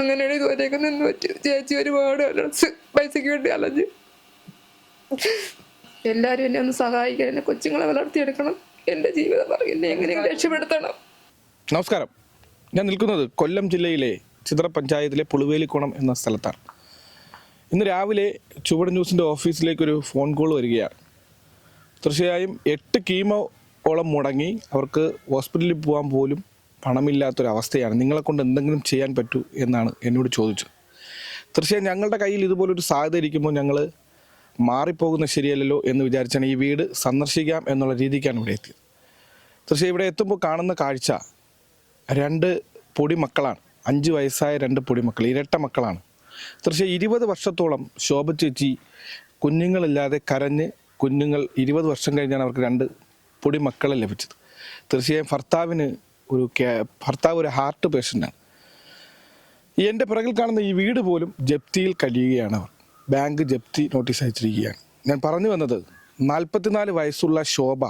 അങ്ങനെയാണ് ഇതുവരെയൊക്കെ നിന്ന് പറ്റി ചേച്ചി ഒരുപാട് അലർച്ച് പൈസയ്ക്ക് വേണ്ടി അലഞ്ഞ്. എല്ലാവരും എന്നെ ഒന്ന് സഹായിക്കണം. എന്നെ കൊച്ചുങ്ങളെ വളർത്തിയെടുക്കണം. എന്റെ ജീവിതം പറയും എന്നെ എങ്ങനെയെങ്കിലും രക്ഷപ്പെടുത്തണം. നമസ്കാരം. ഞാൻ നിൽക്കുന്നത് കൊല്ലം ജില്ലയിലെ ചിത്ര പഞ്ചായത്തിലെ പുളുവേലിക്കുണം എന്ന സ്ഥലത്താണ്. ഇന്ന് രാവിലെ ചുവട് ന്യൂസിന്റെ ഓഫീസിലേക്ക് ഒരു ഫോൺ കോൾ വരികയാണ്. തീർച്ചയായും എട്ട് കീമോ ഓളം മുടങ്ങി അവർക്ക് ഹോസ്പിറ്റലിൽ പോകാൻ പോലും പണമില്ലാത്തൊരവസ്ഥയാണ്. നിങ്ങളെ കൊണ്ട് എന്തെങ്കിലും ചെയ്യാൻ പറ്റൂ എന്നാണ് എന്നോട് ചോദിച്ചത്. തീർച്ചയായും ഞങ്ങളുടെ കയ്യിൽ ഇതുപോലൊരു സാധ്യത ഇരിക്കുമ്പോൾ ഞങ്ങൾ മാറിപ്പോകുന്നത് ശരിയല്ലല്ലോ എന്ന് വിചാരിച്ചാണ് ഈ വീട് സന്ദർശിക്കാം എന്നുള്ള രീതിക്കാണ് ഇവിടെ എത്തിയത്. തീർച്ചയായും ഇവിടെ എത്തുമ്പോൾ കാണുന്ന കാഴ്ച രണ്ട് പൊടിമക്കളാണ് അഞ്ച് വയസ്സായ രണ്ട് പൊടിമക്കൾ ഇരട്ട മക്കളാണ്. തീർച്ചയായും ഇരുപത് വർഷത്തോളം ശോഭ ചേച്ചി കുഞ്ഞുങ്ങളില്ലാതെ കരഞ്ഞ് കുഞ്ഞുങ്ങൾ ഇരുപത് വർഷം കഴിഞ്ഞാണ് അവർക്ക് രണ്ട് പൊടിമക്കളെ ലഭിച്ചത്. തീർച്ചയായും ഭർത്താവിന് ഒരു ഭർത്താവ് ഒരു ഹാർട്ട് പേഷ്യന്റാണ് എന്റെ പിറകിൽ കാണുന്ന ഈ വീട് പോലും ജപ്തിയിൽ കഴിയുകയാണ് അവർ. ബാങ്ക് ജപ്തി നോട്ടീസ് അയച്ചിരിക്കുകയാണ്. ഞാൻ പറഞ്ഞു വന്നത് നാൽപ്പത്തിനാല് വയസ്സുള്ള ശോഭ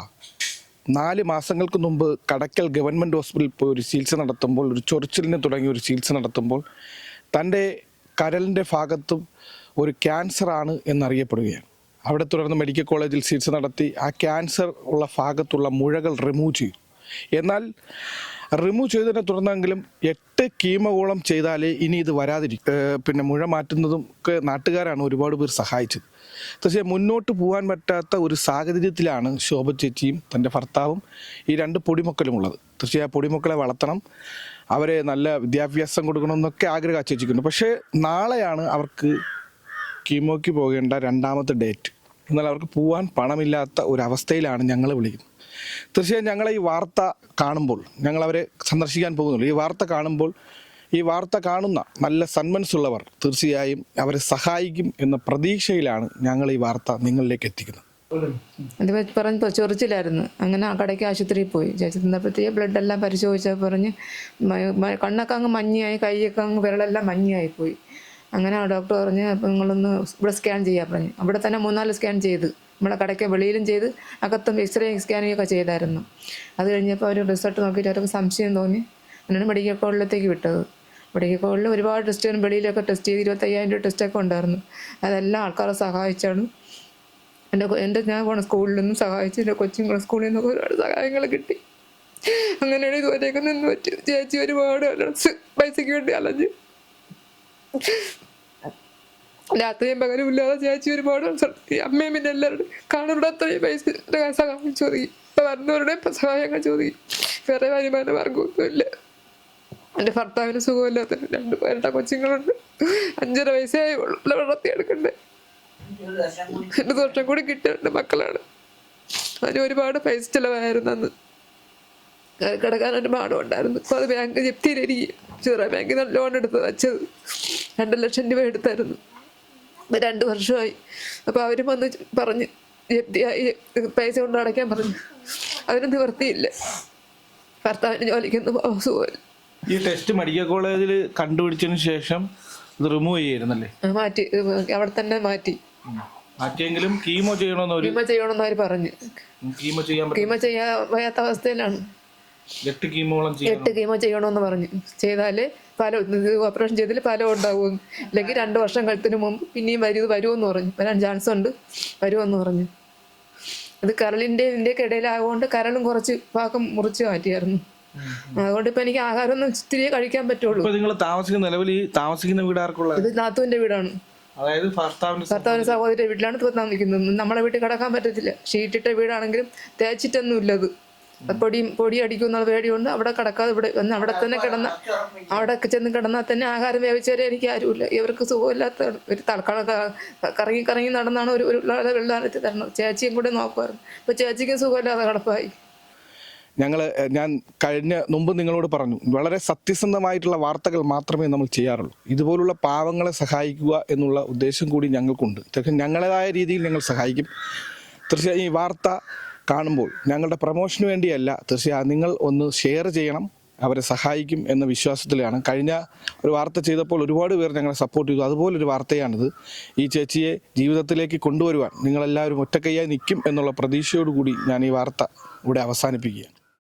നാല് മാസങ്ങൾക്ക് മുമ്പ് കടക്കൽ ഗവൺമെന്റ് ഹോസ്പിറ്റലിൽ പോയി ഒരു ചികിത്സ നടത്തുമ്പോൾ ഒരു ചൊറിച്ചിലിന് തുടങ്ങി ഒരു ചികിത്സ നടത്തുമ്പോൾ തന്റെ കരലിന്റെ ഭാഗത്തും ഒരു ക്യാൻസറാണ് എന്നറിയപ്പെടുകയാണ്. അവിടെ തുടർന്ന് മെഡിക്കൽ കോളേജിൽ ചികിത്സ നടത്തി ആ ക്യാൻസർ ഉള്ള ഭാഗത്തുള്ള മുഴകൾ റിമൂവ് ചെയ്തു. എന്നാൽ റിമൂവ് ചെയ്തതിനെ തുടർന്നെങ്കിലും എട്ട് കീമകോളം ചെയ്താലേ ഇനി ഇത് വരാതിരിക്കും പിന്നെ മുഴ മാറ്റുന്നതും ഒക്കെ നാട്ടുകാരാണ് ഒരുപാട് പേർ സഹായിച്ചത്. തീർച്ചയായും മുന്നോട്ട് പോകാൻ പറ്റാത്ത ഒരു സാഹചര്യത്തിലാണ് ശോഭ ചേച്ചിയും തന്റെ ഭർത്താവും ഈ രണ്ട് പൊടിമക്കളും ഉള്ളത്. തീർച്ചയായും ആ പൊടിമക്കളെ വളർത്തണം. അവരെ നല്ല വിദ്യാഭ്യാസം കൊടുക്കണം എന്നൊക്കെ ആഗ്രഹം പക്ഷേ നാളെയാണ് അവർക്ക് കീമോയ്ക്ക് പോകേണ്ട രണ്ടാമത്തെ ഡേറ്റ്. എന്നാൽ അവർക്ക് പോകാൻ പണമില്ലാത്ത ഒരവസ്ഥയിലാണ് ഞങ്ങൾ വിളിക്കുന്നത്. തീർച്ചയായും ഞങ്ങൾ ഈ വാർത്ത കാണുമ്പോൾ ഞങ്ങൾ അവരെ സന്ദർശിക്കാൻ പോകുന്നുള്ളൂ ഈ വാർത്ത കാണുമ്പോൾ ഈ വാർത്ത കാണുന്ന നല്ല സന്മനസ്സുള്ളവർ തീർച്ചയായും അവരെ സഹായിക്കും എന്ന പ്രതീക്ഷയിലാണ് ഞങ്ങൾ ഈ വാർത്ത നിങ്ങളിലേക്ക് എത്തിക്കുന്നത്. അത് പറഞ്ഞ് ചൊറിച്ചിലായിരുന്നു. അങ്ങനെ ആ കടയ്ക്ക് ആശുപത്രിയിൽ പോയി. ചേച്ചി തിന്നപ്പോഴത്തേക്ക് ബ്ലഡ് എല്ലാം പരിശോധിച്ചാൽ പറഞ്ഞ് കണ്ണൊക്കെ അങ്ങ് മഞ്ഞയായി കൈയൊക്കെ അങ്ങ് വിരളെല്ലാം മഞ്ഞയായി പോയി. അങ്ങനെ ആ ഡോക്ടർ പറഞ്ഞ് അപ്പം നിങ്ങളൊന്ന് ഇവിടെ സ്കാൻ ചെയ്യാൻ പറഞ്ഞു. അവിടെ തന്നെ മൂന്നാൽ സ്കാൻ ചെയ്ത്. നമ്മളെ കടയ്ക്ക് വെളിയിലും ചെയ്ത് അകത്തും എക്സ്റേ സ്കാനിങ് ഒക്കെ ചെയ്തായിരുന്നു. അത് കഴിഞ്ഞപ്പോൾ അവർ റിസൾട്ട് നോക്കിയിട്ട് അവർക്ക് സംശയം തോന്നി. അങ്ങനെയാണ് മെഡിക്കൽ കോളിലത്തേക്ക് വിട്ടത്. മെഡിക്കൽ കോളേജിൽ ഒരുപാട് ടെസ്റ്റുകളും വെളിയിലൊക്കെ ടെസ്റ്റ് ചെയ്ത് ഇരുപത്തയ്യായിരം രൂപ ടെസ്റ്റൊക്കെ ഉണ്ടായിരുന്നു. അതെല്ലാം ആൾക്കാരെ സഹായിച്ചാണ്. എന്റെ എന്റെ ഞാൻ പോണ സ്കൂളിൽ നിന്നും സഹായിച്ചു എന്റെ കൊച്ചുങ്ങളെ സ്കൂളിൽ നിന്നൊക്കെ ഒരുപാട് സഹായങ്ങൾ കിട്ടി. അങ്ങനെയാണ് ഇതുവരെയൊക്കെ നിന്ന് പറ്റി. ചേച്ചി ഒരുപാട് പൈസയ്ക്ക് വേണ്ടി അലഞ്ഞ്. രാത്രിയും പകലും ഇല്ലാതെ ചേച്ചി ഒരുപാട് അമ്മയും പിന്നെ എല്ലാവരും കാണുന്ന അത്രയും പൈസ സഹായം ചോദിക്കും. ഇപ്പൊ വരുന്നവരുടെ സഹായങ്ങൾ ചോദിക്കും. വേറെ വരുമാന മാർഗമൊന്നുമില്ല എന്റെ ഭർത്താവിന് സുഖമില്ലാത്ത രണ്ട് പേരുടെ കൊച്ചുങ്ങളുണ്ട്. അഞ്ചര വയസ്സായി വളർത്തിയെടുക്കണ്ടേ? രണ്ട് വർഷം കൂടി കിട്ടിയ മക്കളാണ്. അതിന് ഒരുപാട് പൈസ ചിലവായിരുന്നു അന്ന്. കിടക്കാൻ ഒരു പാടം ഉണ്ടായിരുന്നു. അപ്പോൾ അത് ബാങ്ക് ജപ്തിയിലിരിക്കും ചെറിയ ബാങ്കിൽ നിന്ന് ലോൺ എടുത്ത് വെച്ചത്. രണ്ട് ലക്ഷം രൂപ എടുത്തായിരുന്നു. രണ്ട് വർഷമായി. അപ്പോൾ അവരും വന്ന് പറഞ്ഞ് ജപ്തിയായി പൈസ കൊണ്ട് അടയ്ക്കാൻ പറഞ്ഞു. അവന് നിവർത്തിയില്ല. ഭർത്താവിന് ജോലിക്കൊന്നും സുഖമില്ല. ഈ ടെസ്റ്റ് മെഡിക്കൽ കോളേജിൽ കണ്ടുപിടിച്ചതിന് ശേഷം ഇത് റിമൂവ് ചെയ്യായിരുന്നല്ലേ? മാറ്റി. അവിടെ തന്നെ മാറ്റി. മാറ്റിയെങ്കിലും കീമോ ചെയ്യണമെന്ന് കീമ ചെയ്യണമെന്ന് അവർ പറഞ്ഞു. കീമോ ചെയ്യാൻ കീമ ചെയ്യാൻ വയ്യാത്ത അവസ്ഥയിലാണ്. എട്ട് കീമോളം ചെയ്യണം. എട്ട് കീമോ ചെയ്യണമെന്ന് പറഞ്ഞു. ചെയ്താൽ പല ഓപ്പറേഷൻ ചെയ്തതിൽ ഫലം ഉണ്ടാവും. അല്ലെങ്കിൽ രണ്ട് വർഷം കഴിത്തിന് മുമ്പ് പിന്നെയും വരും വരുമെന്ന് പറഞ്ഞു. വരാൻ ചാൻസ് ഉണ്ട്. വരുമെന്ന് പറഞ്ഞു. അത് കരളിന്റെ ഇതിന്റെയൊക്കെ ഇടയിലായതുകൊണ്ട് കരളും കുറച്ച് ഭാഗം മുറിച്ച് മാറ്റിയായിരുന്നു. അതുകൊണ്ട് ഇപ്പൊ എനിക്ക് ആഹാരമൊന്നും ഇത്തിരിയേ കഴിക്കാൻ പറ്റുള്ളൂ. നിങ്ങൾ താമസിക്കുന്ന നിലവിൽ ഈ താമസിക്കുന്ന വീട് ഇത് നാത്തുവിന്റെ വീടാണ്. അതായത് ഭർത്താവിന്റെ ഭർത്താവിന് സഹോദരിയുടെ വീട്ടിലാണ് താമസിക്കുന്നത്. നമ്മളെ വീട്ടിൽ കിടക്കാൻ പറ്റത്തില്ല. ഷീറ്റിട്ട വീടാണെങ്കിലും തേച്ചിട്ടൊന്നും ഇല്ലത് പൊടി അടിക്കും എന്നുള്ള പേടിയുണ്ട്. അവിടെ കിടക്കാതെ ഇവിടെ വന്ന് അവിടെ തന്നെ കിടന്ന അവിടെ ചെന്ന് കിടന്നാൽ തന്നെ ആഹാരം വേവിച്ചവരെ എനിക്ക് ആരുമില്ല. ഇവർക്ക് സുഖമില്ലാത്ത ഒരു തൽക്കാലം കറങ്ങി കറങ്ങി നടന്നാണ് ഒരു ഒരു വെള്ളാനത്തിൽ തരണം ചേച്ചിയും കൂടെ നോക്കുമായിരുന്നു അപ്പോൾ ചേച്ചിക്കും സുഖമില്ലാതെ കിടപ്പായി. ഞങ്ങൾ ഞാൻ കഴിഞ്ഞ മുമ്പ് നിങ്ങളോട് പറഞ്ഞു വളരെ സത്യസന്ധമായിട്ടുള്ള വാർത്തകൾ മാത്രമേ നമ്മൾ ചെയ്യാറുള്ളൂ. ഇതുപോലുള്ള പാവങ്ങളെ സഹായിക്കുക എന്നുള്ള ഉദ്ദേശം കൂടി ഞങ്ങൾക്കുണ്ട്. ഞങ്ങളേതായ രീതിയിൽ ഞങ്ങൾ സഹായിക്കും. തീർച്ചയായും ഈ വാർത്ത കാണുമ്പോൾ ഞങ്ങളുടെ പ്രമോഷന് വേണ്ടിയല്ല തീർച്ചയായും നിങ്ങൾ ഒന്ന് ഷെയർ ചെയ്യണം അവരെ സഹായിക്കും എന്ന വിശ്വാസത്തിലാണ്. കഴിഞ്ഞ ഒരു വാർത്ത ചെയ്തപ്പോൾ ഒരുപാട് പേർ ഞങ്ങളെ സപ്പോർട്ട് ചെയ്തു. അതുപോലൊരു വാർത്തയാണിത്. ഈ ചേച്ചിയെ ജീവിതത്തിലേക്ക് കൊണ്ടുവരുവാൻ നിങ്ങളെല്ലാവരും ഒറ്റക്കയ്യായി നിൽക്കും എന്നുള്ള പ്രതീക്ഷയോടുകൂടി ഞാൻ ഈ വാർത്ത ഇവിടെ അവസാനിപ്പിക്കുകയാണ്.